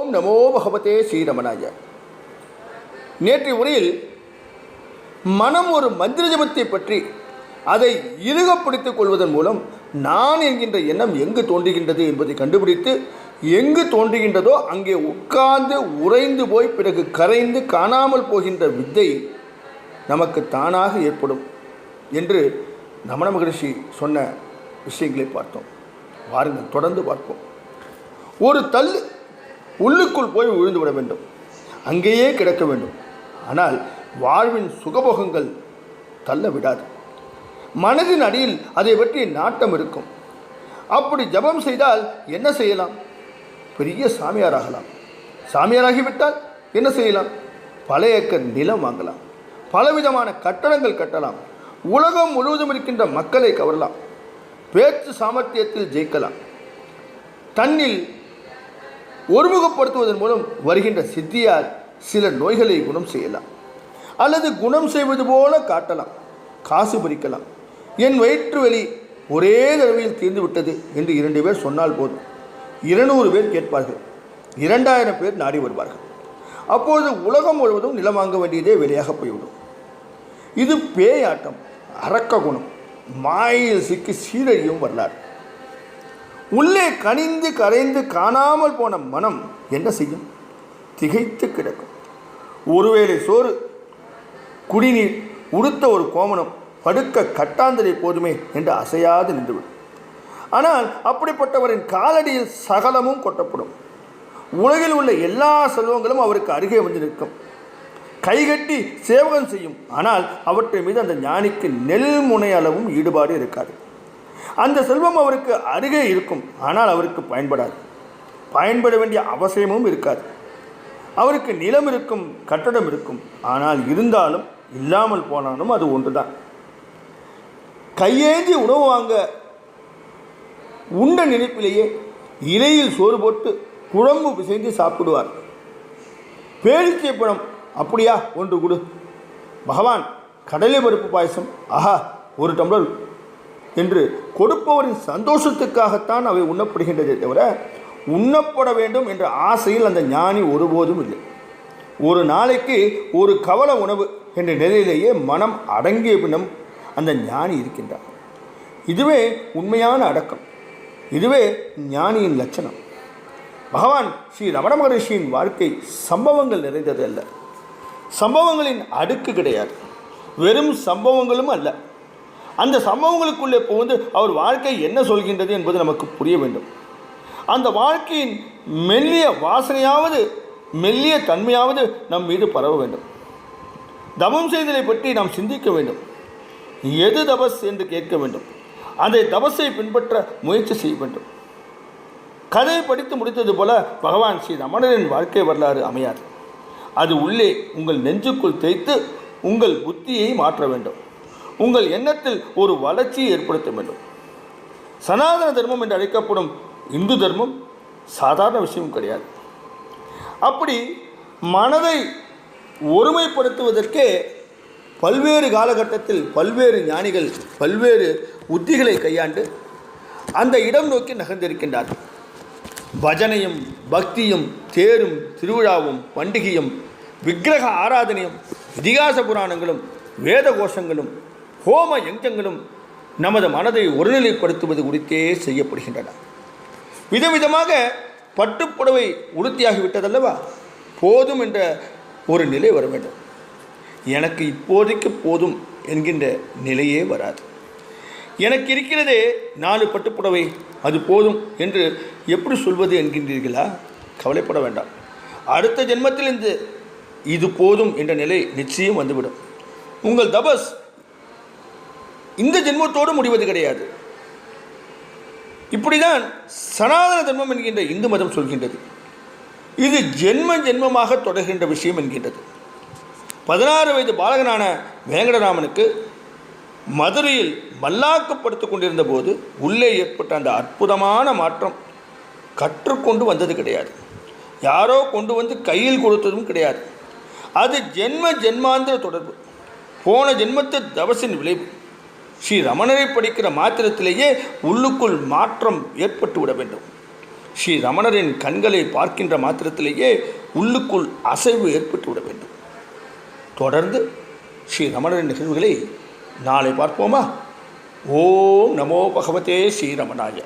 ஓம் நமோ பகவதே ஸ்ரீரமணாய. நேற்றைய உரையில் மனம் ஒரு மந்திர ஜபத்தை பற்றி அதை இறுக பிடித்துக் கொள்வதன் மூலம் நான் என்கின்ற எண்ணம் எங்கு தோன்றுகின்றது என்பதை கண்டுபிடித்து எங்கு தோன்றுகின்றதோ அங்கே உட்கார்ந்து உறைந்து போய் பிறகு கரைந்து காணாமல் போகின்ற வித்தை நமக்கு தானாக ஏற்படும் என்று நமன மகரிஷி சொன்ன விஷயங்களை பார்த்தோம். வாருங்கள் தொடர்ந்து பார்ப்போம். ஒரு தள்ளு உள்ளுக்குள் போய் விழுந்து விட வேண்டும். அங்கேயே கிடக்க வேண்டும். ஆனால் வாழ்வின் சுகபோகங்கள் தள்ள விடாது. மனதின் அடியில் அதை பற்றி நாட்டம் இருக்கும். அப்படி ஜபம் செய்தால் என்ன செய்யலாம்? பெரிய சாமியாராகலாம். சாமியாராகிவிட்டால் என்ன செய்யலாம்? பல ஏக்கர் நிலம் வாங்கலாம். பலவிதமான கட்டடங்கள் கட்டலாம். உலகம் முழுவதும் இருக்கின்ற மக்களை கவரலாம். பேச்சு சாமர்த்தியத்தில் ஜெயிக்கலாம். தன்னில் ஒருமுகப்படுத்துவதன் மூலம் வருகின்ற சித்தியால் சில நோய்களை குணம் செய்யலாம். அல்லது குணம் செய்வது போல காட்டலாம். காசு பறிக்கலாம். என் வயிற்று வலி ஒரே தடவையில் தீர்ந்து விட்டது என்று இரண்டு பேர் சொன்னால் போதும். இருநூறு பேர் கேட்பார்கள். இரண்டாயிரம் பேர் நாடி வருவார்கள். அப்பொழுது உலகம் முழுவதும் நிலம் வாங்க வேண்டியதே வெளியாக போய்விடும். இது பேயாட்டம் அரக்க குணம் மாயில் சிக்கி சீரழியும் வரலாறு. உள்ளே கனிந்து கரைந்து காணாமல் போன மனம் என்ன செய்யும்? திகைத்து கிடக்கும். ஒருவேளை சோறு குடிநீர் உடுத்த ஒரு கோமணம் படுக்க கட்டாந்தரை போதுமே என்று அசையாது நின்றுவிடும். ஆனால் அப்படிப்பட்டவரின் காலடியில் சகலமும் கொட்டப்படும். உலகில் உள்ள எல்லா செல்வங்களும் அவருக்கு அருகே வந்து நிற்கும். கைகட்டி சேவகம் செய்யும் ஆனால் அவற்றின் மீது அந்த ஞானிக்கு நெல் முனை அளவும் ஈடுபாடு இருக்காது. அந்த செல்வம் அவருக்கு அருகே இருக்கும். ஆனால் அவருக்கு பயன்படாது. பயன்பட வேண்டிய அவசியமும் இருக்காது. அவருக்கு நிலம் இருக்கும் கட்டடம் இருக்கும். ஆனால் இருந்தாலும் இல்லாமல் போனாலும் அது ஒன்றுதான். கையேந்தி உணவு வாங்க உண்ட நினைப்பிலேயே இலையில் சோறு போட்டு குழம்பு பிசைந்து சாப்பிடுவார். பேரிச்சை பழம் அப்படியா ஒன்று கொடு. பகவான் கடலை பருப்பு பாயசம். ஆஹா ஒரு டம்ளர் என்று கொடுப்பவரின் சந்தோஷத்துக்காகத்தான் அவை உண்ணப்படுகின்றதே தவிர உண்ணப்பட வேண்டும் என்ற ஆசையில் அந்த ஞானி ஒருபோதும் இல்லை. ஒரு நாளைக்கு ஒரு கவல உணவு என்ற நிலையிலேயே மனம் அடங்கிய பின்னம் அந்த ஞானி இருக்கின்றார். இதுவே உண்மையான அடக்கம். இதுவே ஞானியின் லட்சணம். பகவான் ஸ்ரீ ரமண மகரிஷியின் வாழ்க்கை சம்பவங்கள் நிறைந்தது அல்ல. சம்பவங்களின் அடுக்கு கிடையாது. வெறும் சம்பவங்களும் அல்ல. அந்த சம்பவங்களுக்குள்ளே புகுந்து அவர் வாழ்க்கை என்ன சொல்கின்றது என்பது நமக்கு புரிய வேண்டும். அந்த வாழ்க்கையின் மெல்லிய வாசனையாவது மெல்லிய தன்மையாவது நம் மீது பரவ வேண்டும். தவம் செய்தலை பற்றி நாம் சிந்திக்க வேண்டும். எது தபஸ் என்று கேட்க வேண்டும். அந்த தபஸை பின்பற்ற முயற்சி செய்ய வேண்டும். கதையை படித்து முடித்தது போல பகவான் ஸ்ரீ ரமணரின் வாழ்க்கை வரலாறு அமையாது. அது உள்ளே உங்கள் நெஞ்சுக்குள் தேய்த்து உங்கள் புத்தியை மாற்ற வேண்டும். உங்கள் எண்ணத்தில் ஒரு வளர்ச்சியை ஏற்படுத்த வேண்டும். சனாதன தர்மம் என்று அழைக்கப்படும் இந்து தர்மம் சாதாரண விஷயம் கிடையாது. அப்படி மனதை ஒருமைப்படுத்துவதற்கே பல்வேறு காலகட்டத்தில் பல்வேறு ஞானிகள் பல்வேறு உத்திகளை கையாண்டு அந்த இடம் நோக்கி நகர்ந்திருக்கின்றார்கள். பஜனையும் பக்தியும் தேரும் திருவிழாவும் பண்டிகையும் விக்கிரக ஆராதனையும் இதிகாச புராணங்களும் வேத கோஷங்களும் ஹோம யஞ்சங்களும் நமது மனதை ஒருநிலைப்படுத்துவது குறித்தே செய்யப்படுகின்றன. விதவிதமாக பட்டுப்புடவை உடுத்தியாகிவிட்டதல்லவா? போதும் என்ற ஒரு நிலை வர வேண்டும். எனக்கு இப்போதைக்கு போதும் என்கின்ற நிலையே வராது. எனக்கு இருக்கிறதே நாலு பட்டுப்புடவை அது போதும் என்று எப்படி சொல்வது என்கின்றீர்களா? கவலைப்பட வேண்டாம். அடுத்த ஜென்மத்தில் இந்த இது போதும் என்ற நிலை நிச்சயம் வந்துவிடும். உங்கள் தபஸ் இந்த ஜென்மத்தோடு முடிவது கிடையாது. இப்படிதான் சனாதன தர்மம் என்கின்ற இந்து மதம் சொல்கின்றது. இது ஜென்ம ஜென்மமாக தொடர்கின்ற விஷயம் என்கின்றது. பதினாறு வயது பாலகனான வேங்கடராமனுக்கு மதுரையில் மல்லாக்கப்படுத்தி கொண்டிருந்த போது உள்ளே ஏற்பட்ட அந்த அற்புதமான மாற்றம் கற்றுக்கொண்டு வந்தது கிடையாது. யாரோ கொண்டு வந்து கையில் கொடுத்ததும் கிடையாது. அது ஜென்ம ஜென்மாந்திர தொடர்பு. போன ஜென்மத்து தவசின் விளைவு. ஸ்ரீ ரமணரை படிக்கிற மாத்திரத்திலேயே உள்ளுக்குள் மாற்றம் ஏற்பட்டு விட வேண்டும். ஸ்ரீ ரமணரின் கண்களை பார்க்கின்ற மாத்திரத்திலேயே உள்ளுக்குள் அசைவு ஏற்பட்டு விட வேண்டும். தொடர்ந்து ஸ்ரீ ரமணரின் நிகழ்வுகளை நாளை பார்ப்போமா? ஓம் நமோ பகவதே ஸ்ரீரமணாய.